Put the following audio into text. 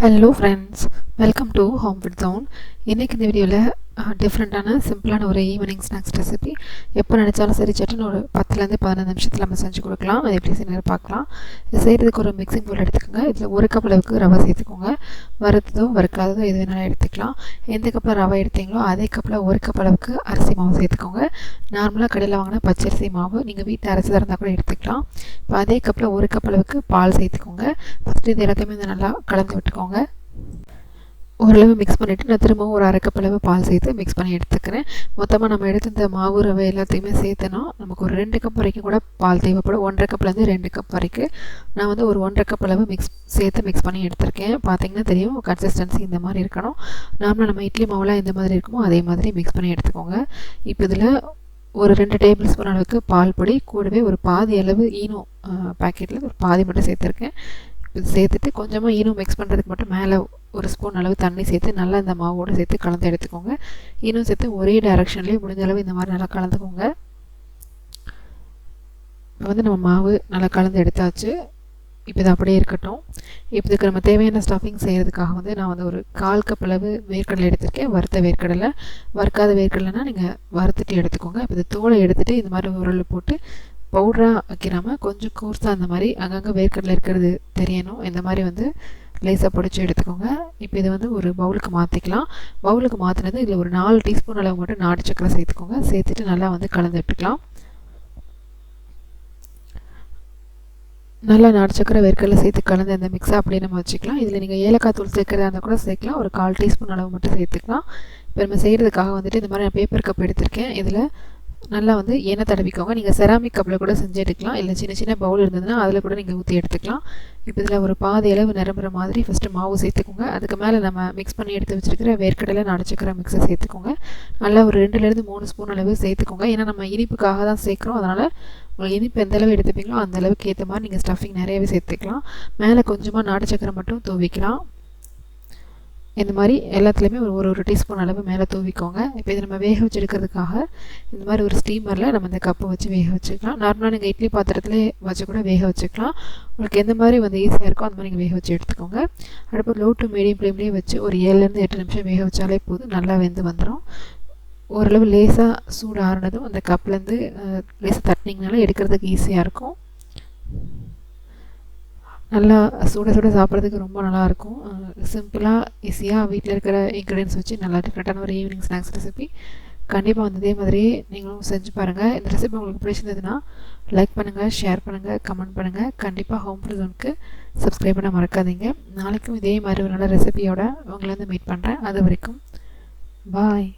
Hello friends welcome to home food town இன்றைக்கி இந்த வீடியோவில் டிஃப்ரெண்ட்டான சிம்பிளான ஒரு ஈவினிங் ஸ்நாக்ஸ் ரெசிபி எப்போ நினச்சாலும் சரி சட்டுன்னு ஒரு பத்துலேருந்து பதினஞ்சு நிமிஷத்தில் நம்ம செஞ்சு கொடுக்கலாம். அது எப்படி செய்யணும் பார்க்கலாம். இது செய்கிறதுக்கு ஒரு மிக்சிங் பவுல் எடுத்துக்கோங்க. இதில் ஒரு கப் அளவுக்கு ரவை சேர்த்துக்கோங்க. வறுத்ததோ வறுக்காததோ எது வேணாலும் எடுத்துக்கலாம். எந்த கப்பில் ரவை எடுத்தீங்களோ அதே கப்பில் ஒரு கப் அளவுக்கு அரிசி மாவு சேர்த்துக்கோங்க. நார்மலாக கடையில் வாங்கின பச்சரிசி மாவு நீங்கள் வீட்டில் அரைச்சி இருந்தால் கூட எடுத்துக்கலாம். இப்போ அதே கப்பில் ஒரு கப் அளவுக்கு பால் சேர்த்துக்கோங்க. ஃபஸ்ட்டு இது எல்லாத்தையுமே நல்லா கலந்து விட்டுக்கோங்க. ஓரளவு மிக்ஸ் பண்ணிவிட்டு நான் திரும்பவும் ஒரு அரைக்கப்பளவு பால் சேர்த்து மிக்ஸ் பண்ணி எடுத்துக்கிறேன். மொத்தமாக நம்ம எடுத்து இந்த மாவு ரவை எல்லாத்தையுமே சேர்த்தனா நமக்கு ஒரு ரெண்டு கப் வரைக்கும் கூட பால் தேவைப்படும். ஒன்றரை கப்லேருந்து ரெண்டு கப் வரைக்கும் நான் வந்து ஒரு ஒன்றரை கப் அளவு மிக்ஸ் சேர்த்து மிக்ஸ் பண்ணி எடுத்திருக்கேன். பார்த்தீங்கன்னா தெரியும் கன்சிஸ்டன்சி இந்த மாதிரி இருக்கணும். நார்மலாக நம்ம இட்லி மாவுலாம் எந்த மாதிரி இருக்குமோ அதே மாதிரி மிக்ஸ் பண்ணி எடுத்துக்கோங்க. இப்போ இதில் ஒரு ரெண்டு டேபிள் ஸ்பூன் அளவுக்கு பால் பொடி கூடவே ஒரு பாதி அளவு ஈனோ பேக்கெட்டில் ஒரு பாதி மட்டும் சேர்த்துருக்கேன். சேர்த்துட்டு கொஞ்சமாக ஈனோ மிக்ஸ் பண்ணுறதுக்கு மட்டும் மேலே ஒரு ஸ்பூன் அளவு தண்ணி சேர்த்து நல்லா இந்த மாவோடு சேர்த்து கலந்து எடுத்துக்கோங்க. ஈனோ சேர்த்து ஒரே டைரக்ஷன்லேயே முடிஞ்ச அளவு இந்த மாதிரி நல்லா கலந்துக்கோங்க. இப்போ வந்து நம்ம மாவு நல்லா கலந்து எடுத்தாச்சு. இப்போ இது அப்படியே இருக்கட்டும். இப்போ இதுக்கு நம்ம தேவையான ஸ்டஃபிங் செய்கிறதுக்காக வந்து நான் வந்து ஒரு கால் கப் அளவு வேர்க்கடலை எடுத்திருக்கேன். வறுத்த வேர்க்கடலை. வறுக்காத வேர்க்கடலைனா நீங்கள் வறுத்துட்டு எடுத்துக்கோங்க. இப்போ இந்த தோலை எடுத்துகிட்டு இந்த மாதிரி உரலில் போட்டு பவுடராக வைக்கிறாமல் கொஞ்சம் கோர்ஸாக அந்த மாதிரி அங்கங்கே வேர்க்கடலை இருக்கிறது தெரியணும். இந்த மாதிரி வந்து லேசாக பிடிச்சி எடுத்துக்கோங்க. இப்போ இதை வந்து ஒரு பவுலுக்கு மாற்றிக்கலாம் பவுலுக்கு மாற்றினது இதில் ஒரு நாலு டீஸ்பூன் அளவு மட்டும் நாட்டு சக்கரை சேர்த்துக்கோங்க. சேர்த்துட்டு நல்லா வந்து கலந்து விட்டுக்கலாம். நல்லா நாட்டு சக்கரை வேர்க்கடலை சேர்த்து கலந்து அந்த மிக்ஸை அப்படியே நம்ம வச்சுக்கலாம். இதில் நீங்கள் ஏலக்காய் தூள் சேர்க்குறதா இருந்தால் கூட சேர்க்கலாம். ஒரு கால் டீஸ்பூன் அளவு மட்டும் சேர்த்துக்கலாம். இப்போ நம்ம செய்கிறதுக்காக வந்துட்டு இந்த மாதிரி நான் பேப்பர் கப் எடுத்திருக்கேன். இதில் நல்லா வந்து எண்ணெய் தடவிக்கோங்க. நீங்கள் செராமிக் கப்பில் கூட செஞ்சு எடுக்கலாம் இல்லை சின்ன சின்ன பவுல் இருந்ததுன்னா அதில் கூட நீங்கள் ஊற்றி எடுத்துக்கலாம். இப்போ இதில் ஒரு பாதி அளவு நிரம்புற மாதிரி ஃபஸ்ட்டு மாவு சேர்த்துக்கோங்க. அதுக்கு மேலே நம்ம மிக்ஸ் பண்ணி எடுத்து வச்சுருக்கிற வேர்க்கடலை நடிச்சுக்கிற மிக்ஸை சேர்த்துக்கோங்க. நல்லா ஒரு ரெண்டுலேருந்து மூணு ஸ்பூன் அளவு சேர்த்துக்கோங்க. ஏன்னா நம்ம இனிப்புக்காக தான் சேர்க்குறோம். அதனால் உங்களுக்கு இனிப்பு எந்த அளவு எடுத்துப்பீங்களோ அந்த அளவுக்கு ஏற்ற மாதிரி நீங்கள் ஸ்டஃபிங் நிறையவே சேர்த்துக்கலாம். மேலே கொஞ்சமாக நாட்டு சக்கரை மட்டும் தூவிக்கலாம். இந்த மாதிரி எல்லாத்துலேயுமே ஒரு ஒரு ஒரு டீஸ்பூன் அளவு மேலே தூவிக்கோங்க. இப்போ இது நம்ம வேக வச்சு எடுக்கிறதுக்காக இந்த மாதிரி ஒரு ஸ்டீமரில் நம்ம இந்த கப்பை வச்சு வேக வச்சுக்கலாம். நார்மலாக நீங்கள் இட்லி பாத்திரத்துலேயே வச்சு கூட வேக வச்சுக்கலாம். உங்களுக்கு எந்த மாதிரி வந்து ஈஸியாக இருக்கோ அந்த மாதிரி நீங்கள் வேக வச்சு எடுத்துக்கோங்க. அடுப்பு லோ டு மீடியம் ஃப்ளேம்லேயே வச்சு ஒரு ஏழுலேருந்து எட்டு நிமிஷம் வேக வச்சாலே போதும். நல்லா வெந்து வந்துடும் ஓரளவு லேசாக சூடு ஆறுனதும் அந்த கப்லேருந்து லேசாக தட்டினீங்கனால எடுக்கிறதுக்கு ஈஸியாக இருக்கும். நல்லா சுட சுட சாப்பிட்றதுக்கு ரொம்ப நல்லாயிருக்கும். சிம்பிளாக ஈஸியாக வீட்டில் இருக்கிற இன்க்ரீடியன்ஸ் வச்சு நல்லா டிஃப்ரெண்ட்டான ஒரு ஈவினிங் ஸ்நாக்ஸ் ரெசிபி கண்டிப்பாக வந்து இதே மாதிரியே நீங்களும் செஞ்சு பாருங்கள் இந்த ரெசிபி உங்களுக்கு பிடிச்சிருந்ததுன்னா லைக் பண்ணுங்கள் ஷேர் பண்ணுங்கள் கமெண்ட் பண்ணுங்கள் கண்டிப்பாக ஹோம் ஃப்ரிசோனுக்கு சப்ஸ்கிரைப் பண்ண மறக்காதீங்க. நாளைக்கும் இதே மாதிரி ஒரு நல்ல ரெசிபியோட உங்களை வந்து மீட் பண்ணுறேன் அது வரைக்கும் பாய்